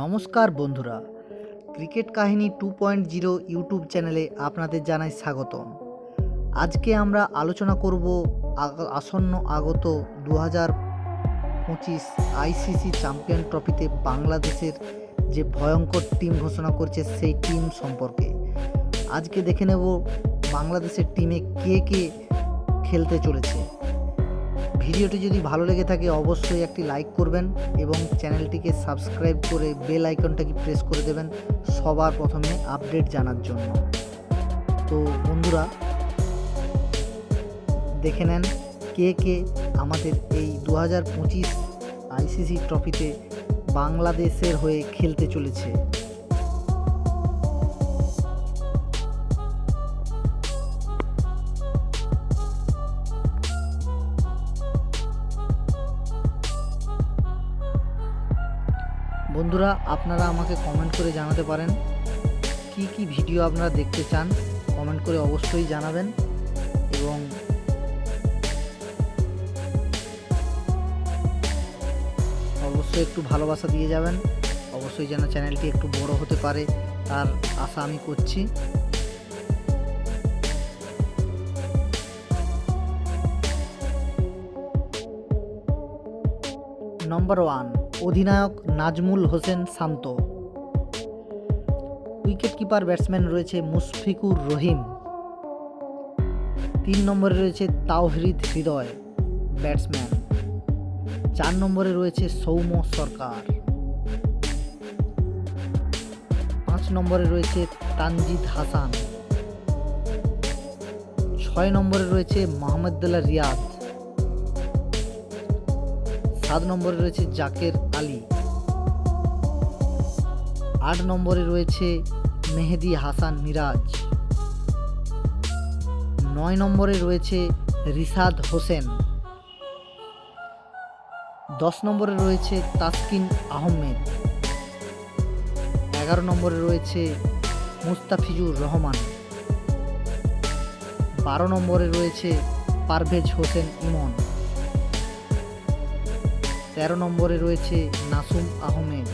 নমস্কার বন্ধুরা। ক্রিকেট কাহিনী টু পয়েন্ট জিরো ইউটিউব চ্যানেলে আপনাদের জানাই স্বাগতম। আজকে আমরা আলোচনা করব আসন্ন আগত দু হাজার পঁচিশ আইসিসি চ্যাম্পিয়ন ট্রফিতে বাংলাদেশের যে ভয়ঙ্কর টিম ঘোষণা করছে সেই টিম সম্পর্কে। আজকে দেখে নেব বাংলাদেশের টিমে কে কে খেলতে চলেছে। ভিডিওটি যদি ভালো লেগে থাকে, অবশ্যই একটি লাইক করবেন এবং চ্যানেলটিকে সাবস্ক্রাইব করে বেল আইকনটাকে প্রেস করে দেবেন সবার প্রথমে আপডেট জানার জন্য। তো বন্ধুরা, দেখে নেন কে কে আমাদের এই দু হাজার পঁচিশ আইসিসি ট্রফিতে বাংলাদেশের হয়ে খেলতে চলেছে। বন্ধুরা, আপনারা আমাকে কমেন্ট করে জানাতে পারেন কি কি ভিডিও আপনারা দেখতে চান। কমেন্ট করে অবশ্যই জানাবেন এবং অবশ্যই একটু ভালোবাসা দিয়ে যাবেন। অবশ্যই যেন চ্যানেলটি একটু বড় হতে পারে তার আশা আমি করছি। নম্বর ওয়ান অধিনায়ক Najmul Hossain Shanto. Wicket keeper, batsman রয়েছে মুশফিকুর রহিম। তিন নম্বরে রয়েছে তাওহরিদ হৃদয়, ব্যাটসম্যান। চার নম্বরে রয়েছে সৌম্য সরকার। পাঁচ নম্বরে রয়েছে তানজিদ হাসান। ছয় নম্বরে রয়েছে মোহাম্মদুল্লাহ রিয়াদ। সাত নম্বরে রয়েছে জাকের আলী। আট নম্বরে রয়েছে মেহেদি হাসান মিরাজ। নয় নম্বরে রয়েছে রিসাদ হোসেন। দশ নম্বরে রয়েছে তাসকিন আহমেদ। এগারো নম্বরে রয়েছে মুস্তাফিজুর রহমান। বারো নম্বরে রয়েছে পারভেজ হোসেন ইমন। তেরো নম্বরে রয়েছে নাসুম আহমেদ।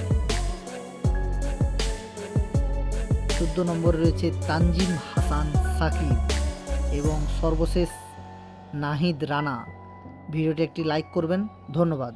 চোদ্দ নম্বরে রয়েছে তানজিম হাসান সাকিব এবং সর্বশেষ নাহিদ রানা। ভিডিওটি একটি লাইক করবেন। ধন্যবাদ।